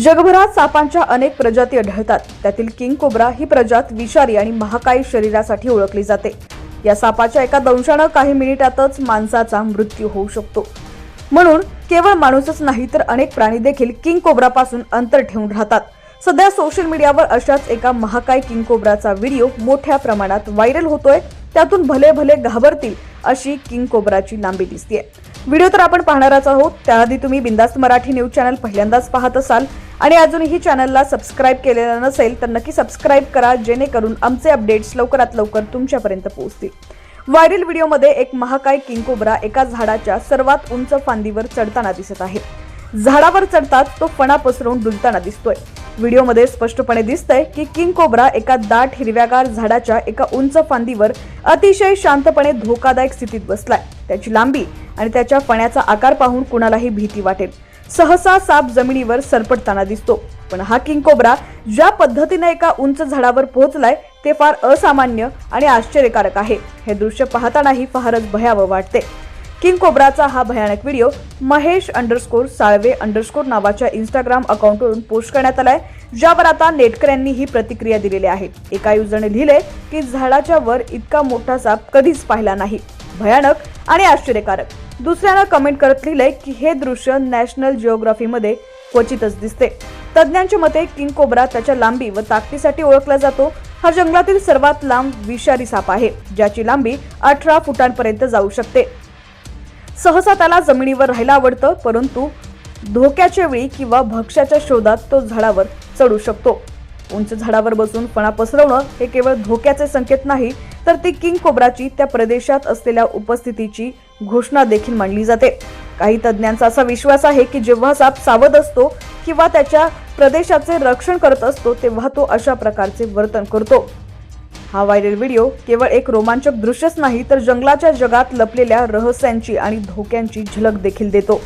जगभरात सापांच्या अनेक प्रजाती आढळतात. त्यातील किंग कोब्रा ही प्रजात विषारी आणि महाकाय शरीरासाठी ओळखली जाते. या सापाच्या एका दंशानं काही मिनिटातच माणसाचा मृत्यू होऊ शकतो. म्हणून केवळ माणूसच नाही तर अनेक प्राणी देखील किंग कोब्रापासून अंतर ठेवून राहतात. सध्या सोशल मीडियावर अशाच एका महाकाय किंग कोब्राचा व्हिडिओ मोठ्या प्रमाणात व्हायरल होतोय. त्यातून भले भले घाबरतील अशी किंग कोब्राची लांबी दिसतीये. व्हिडिओ तर आपण पाहणारच आहोत. त्याआधी तुम्ही बिंदास्त मराठी न्यूज चॅनल पहिल्यांदाच पाहत असाल. आणि अजूनही चॅनलला सबस्क्राईब केलेलं नसेल तर नक्की सबस्क्राईब करा जेणेकरून आमचे अपडेट्स लवकरात लवकर तुमच्यापर्यंत पोहोचतील. व्हायरल व्हिडिओमध्ये एक महाकाय किंगकोबरा एका झाडाच्या सर्वात उंच फांदीवर चढताना दिसत आहे. झाडावर चढताच तो फणा पसरवून डुलताना दिसतोय. व्हिडिओमध्ये स्पष्टपणे दिसतंय की किंग कोबरा एका दाट हिरव्यागार झाडाच्या एका उंच फांदीवर अतिशय शांतपणे धोकादायक स्थितीत बसलाय. त्याची लांबी आणि त्याच्या फण्याचा आकार पाहून कुणालाही भीती वाटेल. सहसा साप जमिनीवर सरपटताना दिसतो. पण हा किंग कोब्रा ज्या पद्धतीने एका उंच झाडावर पोहोचलाय ते फार असामान्य आणि आश्चर्यकारक आहे. हे दृश्य पाहतानाही फारच भयावह वाटते. किंग कोब्राचा हा भयानक video Mahesh underscore Salve underscore नावाच्या इंस्टाग्राम अकाउंटवरून पोस्ट करण्यात आलाय ज्यावर आता नेटकऱ्यांनी ही प्रतिक्रिया दिलेली आहे. एका युजरने लिहिले की झाडाच्या वर इतका मोठा साप कधीच पाहिला नाही. भयानक आणि आश्चर्यकारक. दुसऱ्यानं कमेंट करत लिहिलंय की हे दृश्य नॅशनल जिओग्राफीमध्ये क्वचितच दिसते. तज्ज्ञांच्या मते किंग कोब्रा त्याच्या लांबी व ताकदीसाठी ओळखला जातो. हा जंगलातील सर्वात लांब विषारी साप आहे ज्याची लांबी अठरा फुटांपर्यंत जाऊ शकते. सहसा त्याला जमिनीवर राहायला आवडतं परंतु धोक्याच्या वेळी किंवा भक्ष्याच्या शोधात तो झाडावर चढू शकतो. उंच झाडावर बसून फणा पसरवणं हे केवळ धोक्याचे संकेत नाही तर ती किंग कोब्राची त्या प्रदेशात असलेल्या उपस्थितीची घोषणा देखील मांडली जाते. काही तज्ज्ञांचा असा विश्वास आहे की जेव्हा साप सावध असतो किंवा त्याच्या प्रदेशाचे रक्षण करत असतो तेव्हा तो अशा प्रकारचे वर्तन करतो. हा व्हायरल व्हिडिओ केवळ एक रोमांचक दृश्यच नाही तर जंगलाच्या जगात लपलेल्या रहस्यांची आणि धोक्यांची झलक देखील देतो.